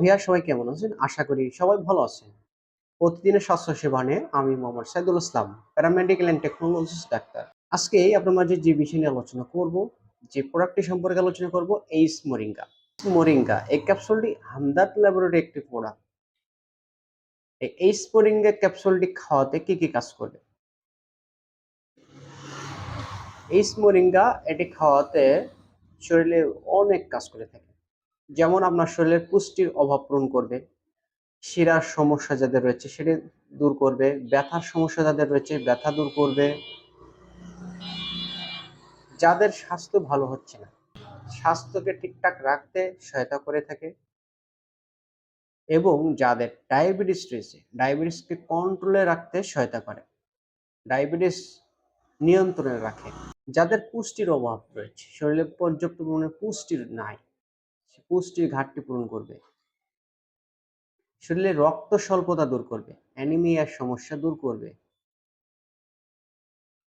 Villa সবাই কেমন আছেন? আশা করি সবাই ভালো আছেন। প্রতিদিনের স্বাস্থ্য সেবা নিয়ে আমি Mohammad Saidul Islam paramedical and technologist doctor. আজকে আপনার মাঝে যে বিষয় নিয়ে আলোচনা করব, যে প্রোডাক্টটি সম্পর্কে আলোচনা করব এইস মোরিঙ্গা মোরিঙ্গা এই ক্যাপসুলটি হামদাত ল্যাবরেটরি একটি প্রোডাক্ট এই এইস ক্যাপসুলটি খাওয়াতে কি কি কাজ করবে এইস মোরিঙ্গা এটি খাওয়াতে শরীরে অনেক কাজ করে থাকে। যেমন আপনার শরীরের পুষ্টির অভাব পূরণ করবে, শিরার সমস্যা যাদের রয়েছে সেটি দূর করবে, ব্যথার সমস্যা যাদের রয়েছে ব্যথা দূর করবে। যাদের স্বাস্থ্য ভালো হচ্ছে না, স্বাস্থ্যকে ঠিকঠাক রাখতে সহায়তা করে থাকে এবং যাদের ডায়াবেটিস রয়েছে, ডায়াবেটিসকে কন্ট্রোলে রাখতে সহায়তা করে, ডায়াবেটিস নিয়ন্ত্রণে রাখে। যাদের পুষ্টির অভাব রয়েছে, শরীরে পর্যাপ্ত পরিমাণে পুষ্টির নাই পুষ্টির ঘাটতি পূরণ করবে। শরীরে রক্ত স্বল্পতা দূর করবে, অ্যানিমিয়ার সমস্যা দূর করবে।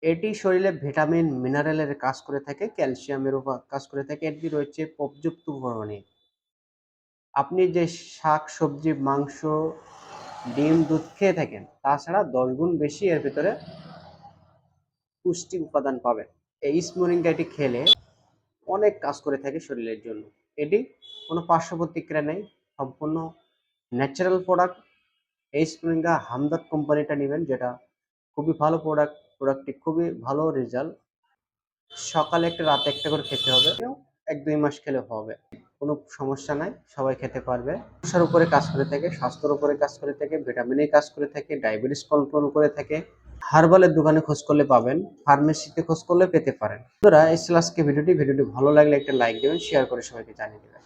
এটি শরীরে ভিটামিন, মিনারেলের কাজ করে থাকে, ক্যালসিয়ামেরও কাজ করে থাকে। এটি রয়েছে পর্যাপ্ত পরিমাণে আপনি যে শাক, সবজি, মাংস, ডিম, দুধ খেয়ে থাকেন, তাছাড়া দশ গুণ বেশি এর ভিতরে পুষ্টি উপাদান পাবেন। এই স্মোরিঙ্গাটি খেলে অনেক কাজ করে থাকে শরীরের জন্য। এটি কোনো পার্শ্ব প্রতিক্রিয়া নেই। সম্পূর্ণ ন্যাচারাল প্রোডাক্ট এই স্প্রিঙ্গা হামদাদ কোম্পানিটা নেবেন, যেটা খুবই ভালো প্রোডাক্ট প্রোডাক্টটি খুবই ভালো রেজাল্ট সকালে একটা, রাতে একটা করে খেতে হবে। এক, দুই মাস খেলে হবে। কোনো সমস্যা নাই, সবাই খেতে পারবে। সমস্যার উপরে কাজ করে থাকে, স্বাস্থ্যের উপরে কাজ করে থাকে ভিটামিনে কাজ করে থাকে ডায়াবেটিস কন্ট্রোল করে থাকে। হার্বালের দোকানে খোঁজ করলে পাবেন, ফার্মেসিতে খোঁজ করলে পেতে পারেন। বন্ধুরা, এই আজকে ভিডিওটি। ভিডিওটি ভালো লাগলে একটা লাইক দেবেন শেয়ার করে সবাইকে জানিয়ে দেবেন।